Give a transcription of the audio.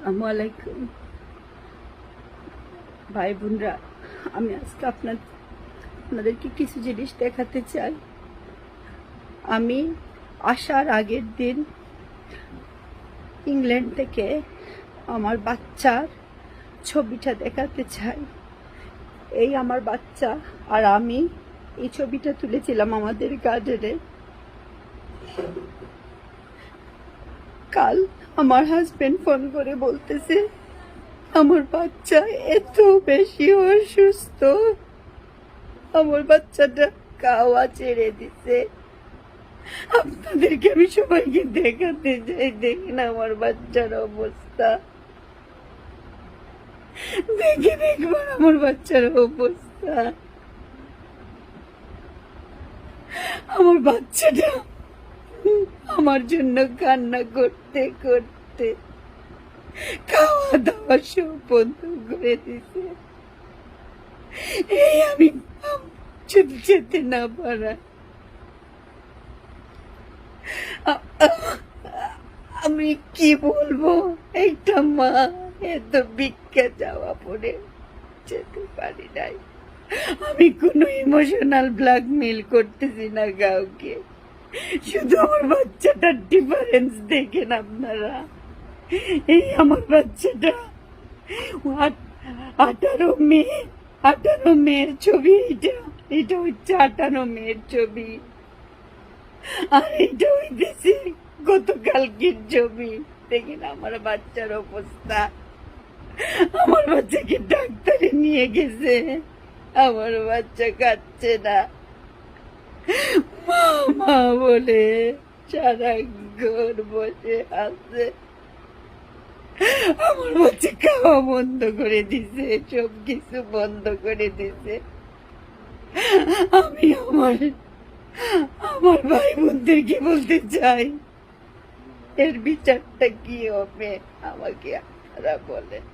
আসসালামু ভাই বোনরা আমি আজকে আপনার আপনাদেরকে কিছু জিনিস দেখাতে চাই। আমি আসার আগের দিন ইংল্যান্ড থেকে আমার বাচ্চার ছবিটা দেখাতে চাই। এই আমার বাচ্চা আর আমি এই ছবিটা তুলেছিলাম আমাদের গার্ডেনে কাল আমার হাজবেন্ড ফোন করে বলতেছে, আমার বাচ্চা এত বেশি অসুস্থ। আমার বাচ্চাটা কাওয়া ছেড়ে দিছে। আপনাদেরকে আমি সবাইকে দেখাতে চাই দেখেন আমার বাচ্চার অবস্থা। দেখে দেখবেন আমার বাচ্চার অবস্থা। আমার বাচ্চাটা আমার জন্য কান্না করতে করতে খাওয়া দাওয়া সব বন্ধ করে দিছে এই আমি যদি যেতে না পারা আমি কি বলব? একটা মা এত ভিক্ষা যাওয়া পরে যেতে পারি নাই। আমি কোনো ইমোশনাল ব্ল্যাকমেল করতেছি না কাউকে। শুধু আমার বাচ্চাটার ডিফারেন্স দেখেন আপনারা। এই আমার বাচ্চাটা। আঠারো মে আঠারো মেয়ের ছবি এটা। এটা হচ্ছে আঠারো মেয়ের ছবি। আর এটা হইতেছে গতকালকের ছবি। দেখেন আমার বাচ্চার অবস্থা। আমার বাচ্চাকে ডাক্তারে নিয়ে গেছে। আমার বাচ্চা খাচ্ছে না। বলে সারা ঘর বসে আছে। আমার বাচ্চা খাওয়া বন্ধ করে দিছে সব কিছু বন্ধ করে দিছে। আমি আমার আমার ভাই বোনদেরকে বলতে চাই, এর বিচারটা কি হবে? আমাকে আপনারা বলেন।